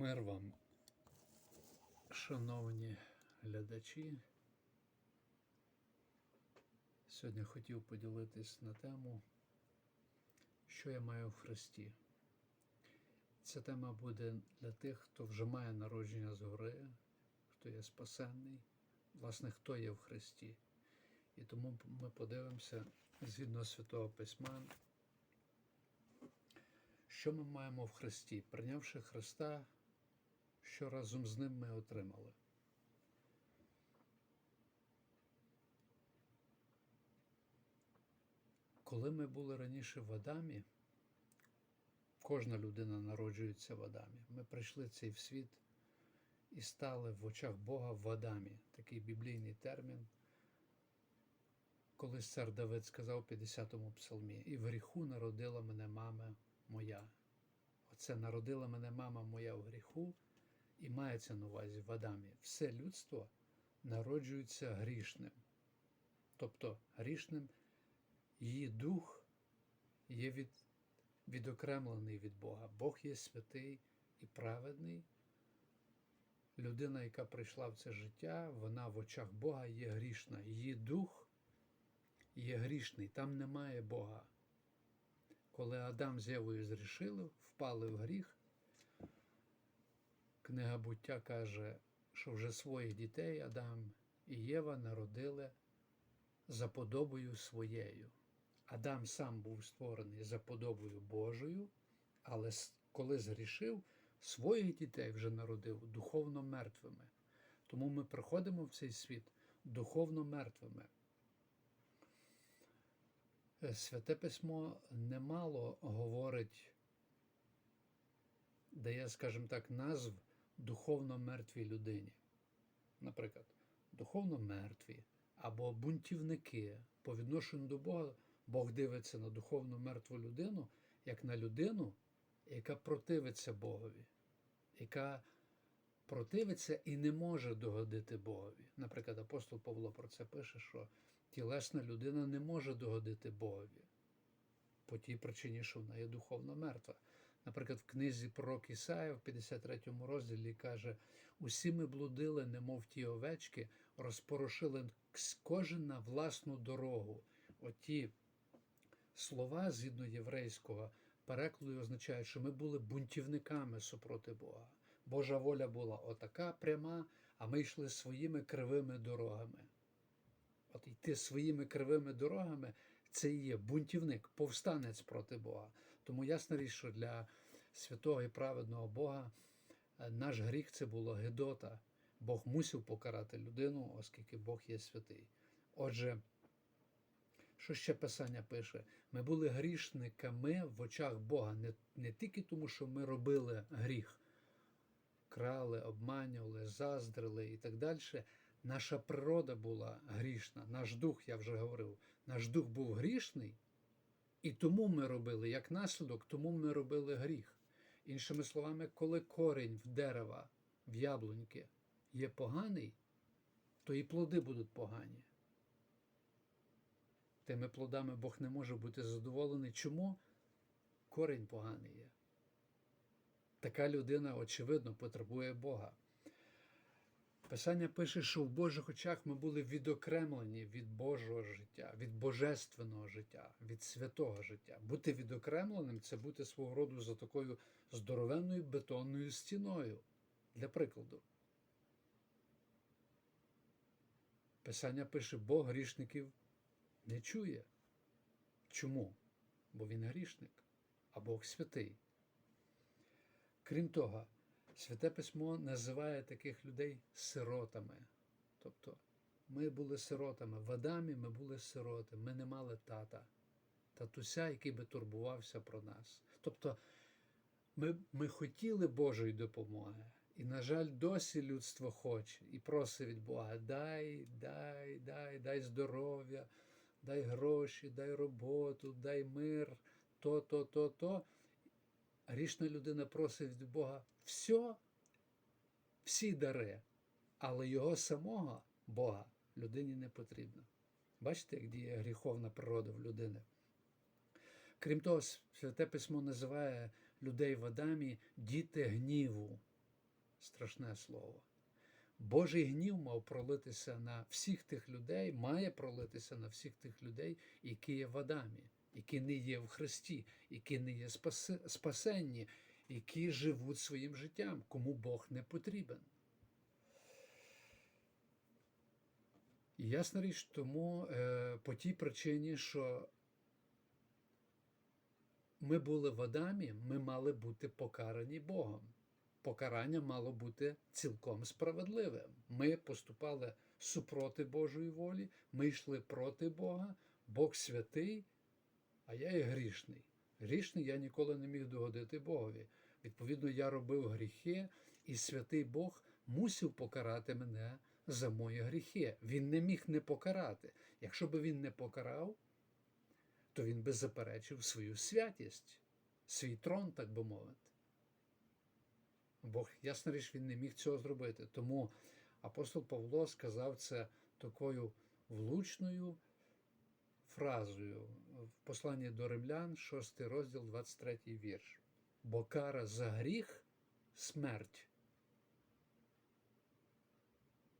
Мир вам, шановні глядачі. Сьогодні хотів поділитись на тему, що я маю в Христі. Ця тема буде для тих, хто вже має народження згори, хто є спасенний, власне, хто є в Христі. І тому ми подивимося згідно Святого Письма, що ми маємо в Христі, прийнявши Христа, що разом з ним ми отримали. Коли ми були раніше в Адамі, кожна людина народжується в Адамі. Ми прийшли цей світ і стали в очах Бога в Адамі, такий біблійний термін. Колись цар Давид сказав в 50-му псалмі, і в гріху народила мене мама моя. Оце народила мене мама моя в гріху, і мається на увазі в Адамі. Все людство народжується грішним. Тобто грішним її дух є від, відокремлений від Бога. Бог є святий і праведний. Людина, яка прийшла в це життя, вона в очах Бога є грішна. Її дух є грішний, там немає Бога. Коли Адам з Євою зрішили, впали в гріх, книга буття каже, що вже своїх дітей Адам і Єва народили за подобою своєю. Адам сам був створений за подобою Божою, але коли згрішив, своїх дітей вже народив духовно мертвими. Тому ми приходимо в цей світ духовно мертвими. Е, Святе письмо немало говорить, дає, скажімо так, назв духовно мертвій людині. Наприклад, духовно мертві або бунтівники по відношенню до Бога. Бог дивиться на духовно мертву людину як на людину, яка противиться Богові, яка противиться і не може догодити Богові. Наприклад, апостол Павло про це пише, що тілесна людина не може догодити Богові по тій причині, що вона є духовно мертва. Наприклад, в книзі пророк Ісая в 53 розділі каже: усі ми блудили, немов ті овечки, розпорошили кожен на власну дорогу. Оті слова, згідно єврейського перекладу, означають, що ми були бунтівниками супроти Бога. Божа воля була отака пряма, а ми йшли своїми кривими дорогами. От йти своїми кривими дорогами це і є бунтівник, повстанець проти Бога. Тому ясна річ, що для святого і праведного Бога е, наш гріх це було гидота. Бог мусив покарати людину, оскільки Бог є святий. Отже, що ще Писання пише? Ми були грішниками в очах Бога не, не тільки тому, що ми робили гріх, крали, обманювали, заздрили і так далі. Наша природа була грішна, наш дух, я вже говорив, наш дух був грішний, і тому ми робили, як наслідок, тому ми робили гріх. Іншими словами, коли корінь в дерева, в яблуньки є поганий, то і плоди будуть погані. Тими плодами Бог не може бути задоволений. Чому? Корінь поганий є. Така людина, очевидно, потребує Бога. Писання пише, що в Божих очах ми були відокремлені від Божого життя, від божественного життя, від святого життя. Бути відокремленим це бути свого роду за такою здоровенною бетонною стіною. Для прикладу. Писання пише, Бог грішників не чує. Чому? Бо він грішник, а Бог святий. Крім того, Святе Письмо називає таких людей сиротами. Тобто ми були сиротами. В Адамі ми були сироти, ми не мали тата, татуся, який би турбувався про нас. Тобто ми, ми хотіли Божої допомоги. І, на жаль, досі людство хоче і просить від Бога: дай, дай, дай, дай здоров'я, дай гроші, дай роботу, дай мир, то, то, то, то. Грішна людина просить від Бога все, всі дари, але його самого Бога людині не потрібно. Бачите, як діє гріховна природа в людини. Крім того, Святе Письмо називає людей в Адамі діти гніву. страшне слово. Божий гнів мав пролитися на всіх тих людей, має пролитися на всіх тих людей, які є в Адамі, які не є в Христі, які не є спасенні, які живуть своїм життям, кому Бог не потрібен. І ясна річ тому е, по тій причині, що ми були в Адамі, ми мали бути покарані Богом. Покарання мало бути цілком справедливим. Ми поступали супроти Божої волі, ми йшли проти Бога, Бог святий, а я є грішний. Грішний я ніколи не міг догодити Богові. Відповідно, я робив гріхи, і святий Бог мусив покарати мене за мої гріхи. Він не міг не покарати. Якщо би він не покарав, то він би заперечив свою святість, свій трон, так би мовити. Бог, ясна річ, він не міг цього зробити. Тому апостол Павло сказав це такою влучною фразою в посланні до римлян, 6 розділ, 23 вірш. Бо кара за гріх смерть.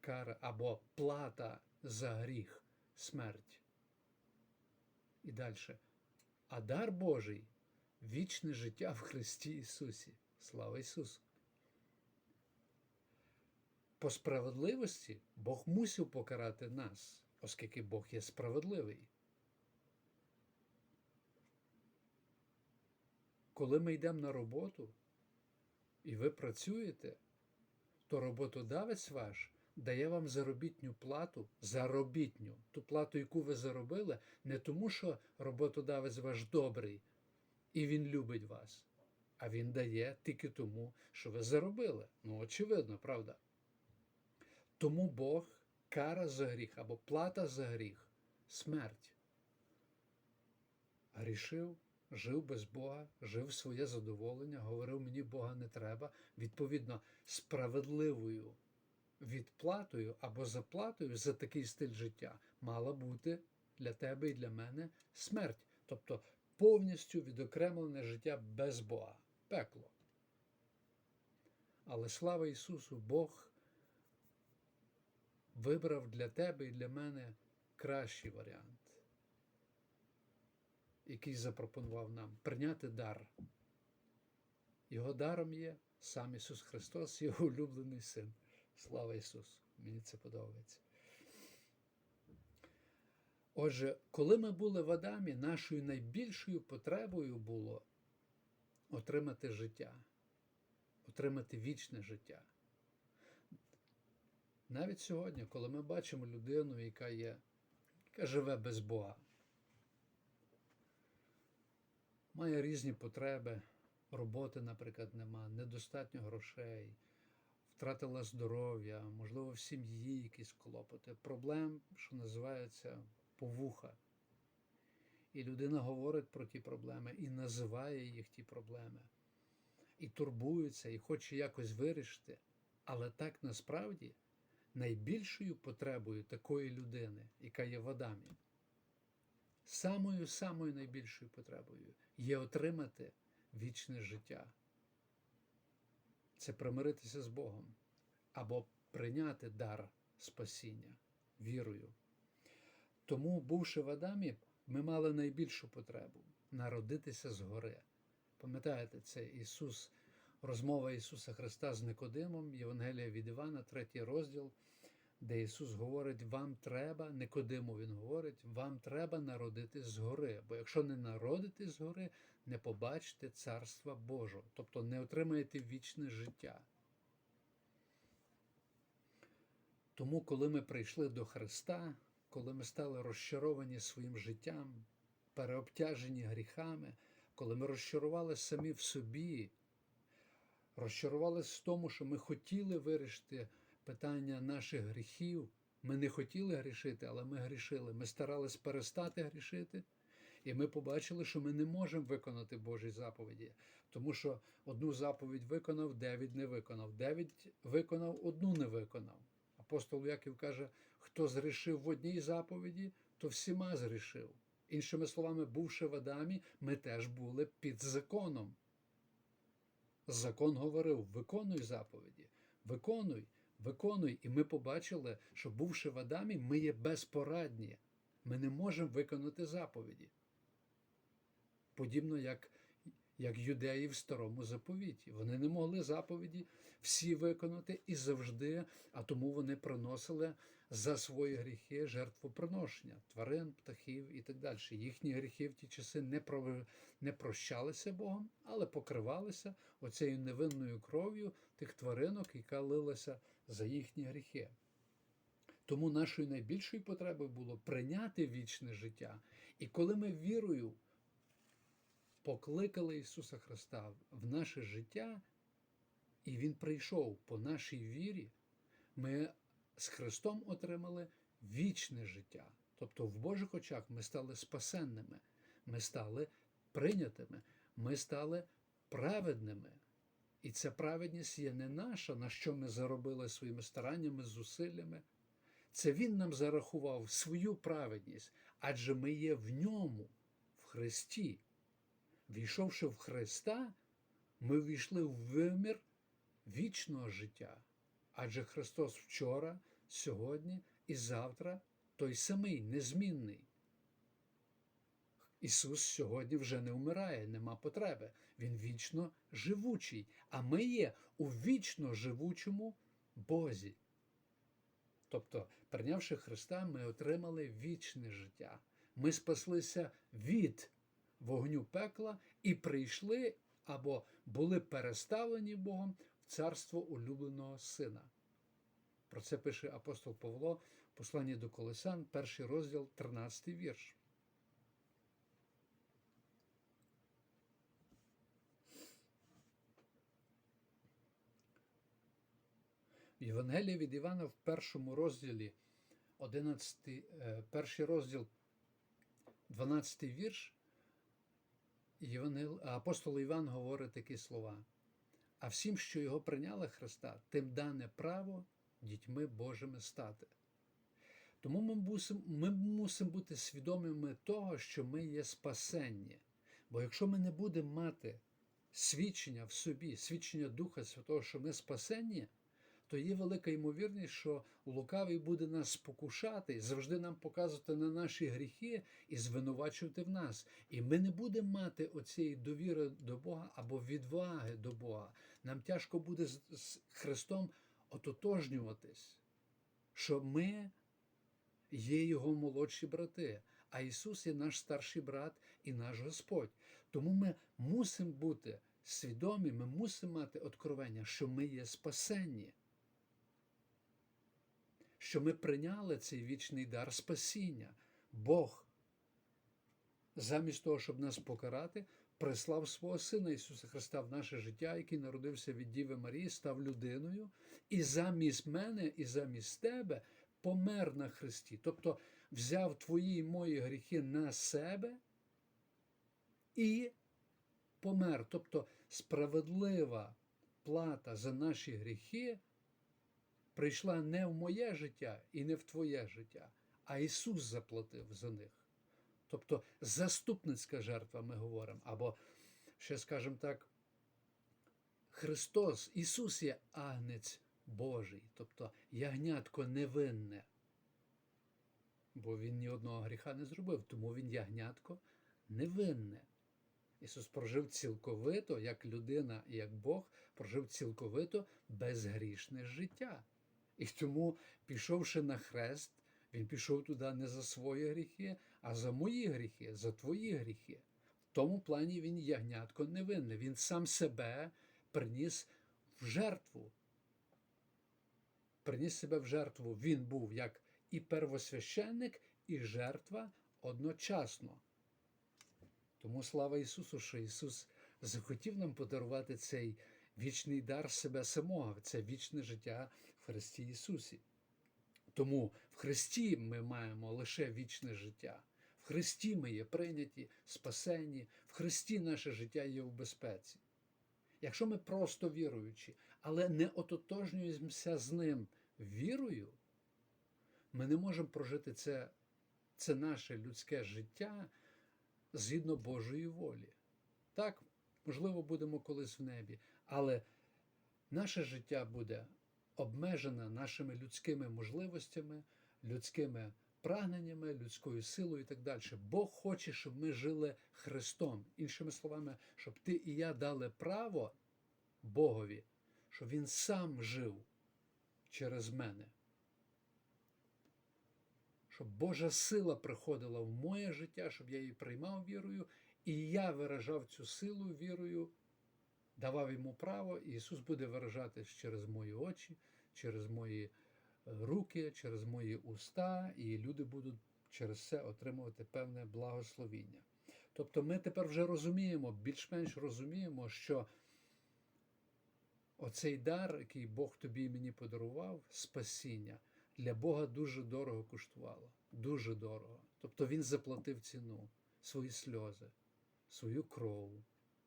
Кара або плата за гріх смерть. І далі. А дар Божий вічне життя в Христі Ісусі. Слава Ісусу! По справедливості Бог мусив покарати нас, оскільки Бог є справедливий. Коли ми йдемо на роботу і ви працюєте, то роботодавець ваш дає вам заробітню плату, заробітню, ту плату, яку ви заробили, не тому, що роботодавець ваш добрий і він любить вас, а він дає тільки тому, що ви заробили. Ну, очевидно, правда? Тому Бог кара за гріх або плата за гріх смерть. Грішив, жив без Бога, жив своє задоволення, говорив, мені Бога не треба. Відповідно, справедливою відплатою або заплатою за такий стиль життя мала бути для тебе і для мене смерть. Тобто повністю відокремлене життя без Бога, пекло. Але слава Ісусу, Бог вибрав для тебе і для мене кращий варіант, який запропонував нам прийняти дар. Його даром є сам Ісус Христос, Його улюблений Син. Слава Ісусу! Мені це подобається. Отже, коли ми були в Адамі, нашою найбільшою потребою було отримати життя, отримати вічне життя. Навіть сьогодні, коли ми бачимо людину, яка є, яка живе без Бога, має різні потреби, роботи, наприклад, нема, недостатньо грошей, втратила здоров'я, можливо, в сім'ї якісь клопоти, проблем, що називається повуха. І людина говорить про ті проблеми і називає їх ті проблеми, і турбується, і хоче якось вирішити. Але так насправді найбільшою потребою такої людини, яка є в Адамі, самою самою найбільшою потребою є отримати вічне життя. Це примиритися з Богом або прийняти дар спасіння вірою. Тому, бувши в Адамі, ми мали найбільшу потребу народитися згори. Пам'ятаєте, це Ісус, розмова Ісуса Христа з Никодимом, Євангелія від Івана, третій розділ, де Ісус говорить: вам треба, Никодиму Він говорить, вам треба народитись згори. Бо якщо не народитись згори, не побачите Царства Божого, тобто не отримаєте вічне життя. Тому, коли ми прийшли до Христа, коли ми стали розчаровані своїм життям, переобтяжені гріхами, коли ми розчарували самі в собі, розчарувалися в тому, що ми хотіли вирішити питання наших гріхів. Ми не хотіли грішити, але ми грішили. Ми старались перестати грішити, і ми побачили, що ми не можемо виконати Божі заповіді, тому що одну заповідь виконав, дев'ять не виконав, дев'ять виконав, одну не виконав. Апостол Яків каже, хто згрішив в одній заповіді, то всіма згрішив. Іншими словами, бувши в Адамі, ми теж були під законом. Закон говорив: виконуй заповіді. виконуй, виконуй. І ми побачили, що бувши в Адамі, ми є безпорадні. Ми не можемо виконати заповіді. Подібно як, як юдеї в старому заповіті. Вони не могли заповіді всі виконати і завжди, а тому вони приносили за свої гріхи жертвоприношення тварин, птахів і так далі. Їхні гріхи в ті часи не, про, не прощалися Богом, але покривалися оцією невинною кров'ю тих тваринок, яка лилася за їхні гріхи. Тому нашою найбільшою потребою було прийняти вічне життя. І коли ми вірою покликали Ісуса Христа в наше життя, і Він прийшов по нашій вірі, ми з Христом отримали вічне життя. Тобто в Божих очах ми стали спасенними, ми стали прийнятими, ми стали праведними. І ця праведність є не наша, на що ми заробили своїми стараннями, зусиллями. Це Він нам зарахував свою праведність, адже ми є в ньому, в Христі. Війшовши в Христа, ми війшли в вимір вічного життя. Адже Христос вчора, сьогодні і завтра той самий, незмінний. Ісус сьогодні вже не вмирає, нема потреби. Він вічно живучий, а ми є у вічно живучому Бозі. Тобто, прийнявши Христа, ми отримали вічне життя. Ми спаслися від вогню пекла і прийшли або були переставлені Богом в царство улюбленого Сина. Про це пише апостол Павло в посланні до Колосан, перший розділ, 13 вірш. В Євангелії від Івана в першому розділі, 11, е, перший розділ, 12 вірш, апостол Іван говорить такі слова. А всім, що його прийняли Христа, тим дане право дітьми Божими стати. Тому ми мусимо ми мусимо бути свідомими того, що ми є спасенні. Бо якщо ми не будемо мати свідчення в собі, свідчення Духа Святого, що ми спасенні, то є велика ймовірність, що лукавий буде нас спокушати, завжди нам показувати на наші гріхи і звинувачувати в нас. І ми не будемо мати оцієї довіри до Бога або відваги до Бога. Нам тяжко буде з Христом ототожнюватись, що ми є Його молодші брати, а Ісус є наш старший брат і наш Господь. Тому ми мусимо бути свідомі, ми мусимо мати откровення, що ми є спасенні що ми прийняли цей вічний дар спасіння. Бог, замість того, щоб нас покарати, прислав свого Сина Ісуса Христа в наше життя, який народився від Діви Марії, став людиною, і замість мене, і замість тебе помер на Христі. Тобто взяв твої і мої гріхи на себе і помер. Тобто справедлива плата за наші гріхи прийшла не в моє життя і не в твоє життя, а Ісус заплатив за них. Тобто заступницька жертва, ми говоримо, або, ще скажемо так, Христос, Ісус є агнець Божий, тобто ягнятко невинне. Бо Він ні одного гріха не зробив, тому Він ягнятко невинне. Ісус прожив цілковито, як людина і як Бог, прожив цілковито безгрішне життя. І тому, пішовши на хрест, він пішов туди не за свої гріхи, а за мої гріхи, за твої гріхи. В тому плані він ягнятко невинне. Він сам себе приніс в жертву. Приніс себе в жертву. Він був як і первосвященник, і жертва одночасно. Тому слава Ісусу, що Ісус захотів нам подарувати цей вічний дар себе самого, це вічне життя Христі Ісусі. Тому в Христі ми маємо лише вічне життя. В Христі ми є прийняті, спасені, в Христі наше життя є у безпеці. Якщо ми просто віруючі, але не ототожнюємося з Ним вірою, ми не можемо прожити це, це наше людське життя згідно Божої волі. Так, можливо, будемо колись в небі, але наше життя буде обмежена нашими людськими можливостями, людськими прагненнями, людською силою і так далі. Бог хоче, щоб ми жили Христом. Іншими словами, щоб ти і я дали право Богові, щоб Він сам жив через мене. Щоб Божа сила приходила в моє життя, щоб я її приймав вірою, і я виражав цю силу вірою, давав йому право, і Ісус буде виражатись через мої очі, через мої е, руки, через мої уста, і люди будуть через це отримувати певне благословіння. Тобто ми тепер вже розуміємо, більш-менш розуміємо, що оцей дар, який Бог тобі і мені подарував, спасіння, для Бога дуже дорого коштувало. Дуже дорого. Тобто Він заплатив ціну, свої сльози, свою кров,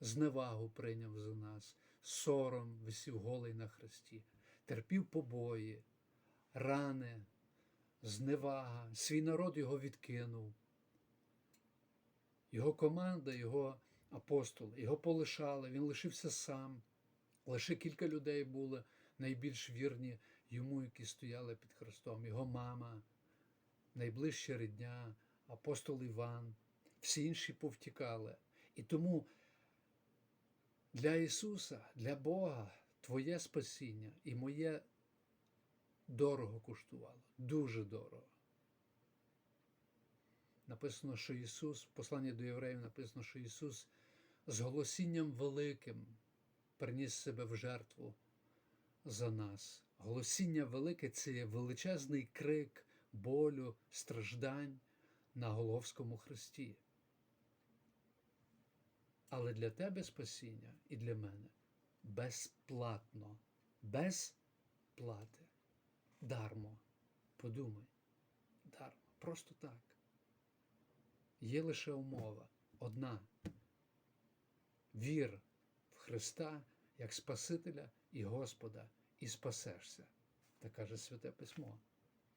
зневагу прийняв за нас, сором висів голий на хресті, терпів побої, рани, зневага, свій народ його відкинув. Його команда, його апостоли, його полишали, він лишився сам. Лише кілька людей були найбільш вірні йому, які стояли під Христом, його мама, найближча рідня, апостол Іван, всі інші повтікали. І тому для Ісуса, для Бога, Твоє спасіння і моє дорого коштувало, дуже дорого. Написано, що Ісус, в посланні до євреїв написано, що Ісус з голосінням великим приніс себе в жертву за нас. Голосіння велике це величезний крик болю, страждань на Головському хресті. Але для тебе спасіння і для мене безплатно, без плати. Дармо. Подумай, дармо. Просто так. Є лише умова одна. Вір в Христа як Спасителя і Господа, і спасешся. Так каже Святе Письмо.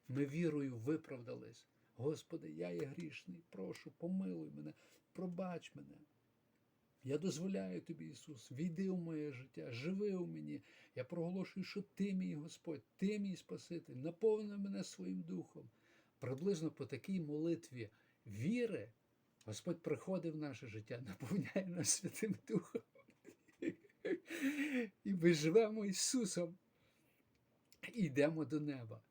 Ми вірою виправдались. Господи, я є грішний, прошу, помилуй мене, пробач мене. Я дозволяю тобі, Ісус, війди у моє життя, живи у мені. Я проголошую, що Ти мій Господь, Ти мій Спаситель, наповни мене своїм духом. Приблизно по такій молитві віри Господь приходить в наше життя, наповняє нас Святим Духом. І ми живемо Ісусом і йдемо до неба.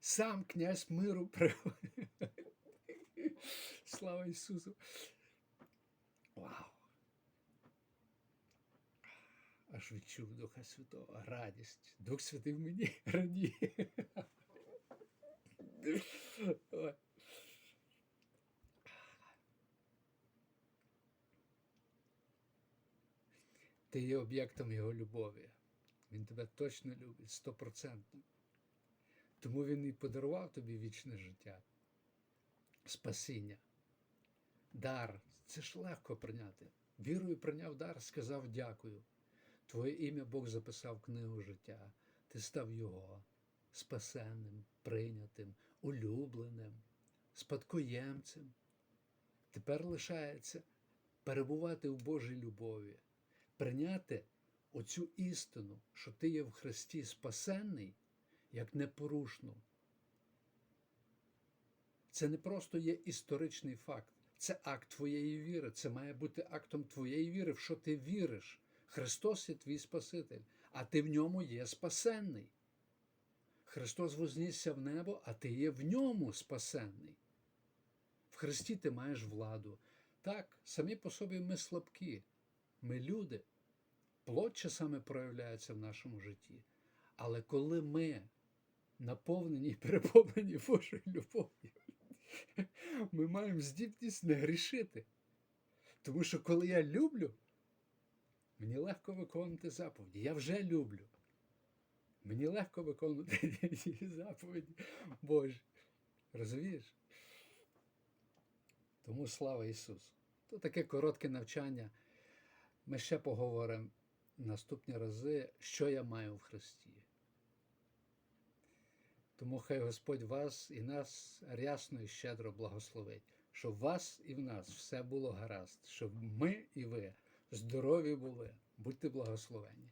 Сам князь миру приходить. Слава Ісусу! Вау! Аж відчув Духа Святого, радість. Дух Святий в мені радіє. Ти є об'єктом Його любові. Він тебе точно любить, стопроцентно. Тому Він і подарував тобі вічне життя, спасіння, дар. Це ж легко прийняти. Вірою прийняв дар, сказав дякую. Твоє ім'я Бог записав в книгу життя. Ти став Його спасенним, прийнятим, улюбленим, спадкоємцем. Тепер лишається перебувати в Божій любові, прийняти оцю істину, що ти є в Христі спасенний, як непорушну. Це не просто є історичний факт, це акт твоєї віри. Це має бути актом твоєї віри, в що ти віриш. Христос є твій Спаситель, а ти в ньому є спасенний. Христос вознісся в небо, а ти є в ньому спасенний. В Христі ти маєш владу. Так, самі по собі ми слабкі, ми люди. Плоть часами проявляється в нашому житті. Але коли ми наповнені і переповнені Божою любов'ю, ми маємо здібність не грішити. Тому що коли я люблю, мені легко виконувати заповіді. Я вже люблю. Мені легко виконувати заповіді Божі. Розумієш? Тому слава Ісусу. То таке коротке навчання. Ми ще поговоримо наступні рази, що я маю в Христі. Тому хай Господь вас і нас рясно і щедро благословить, щоб вас і в нас все було гаразд, щоб ми і ви здорові були. Будьте благословені.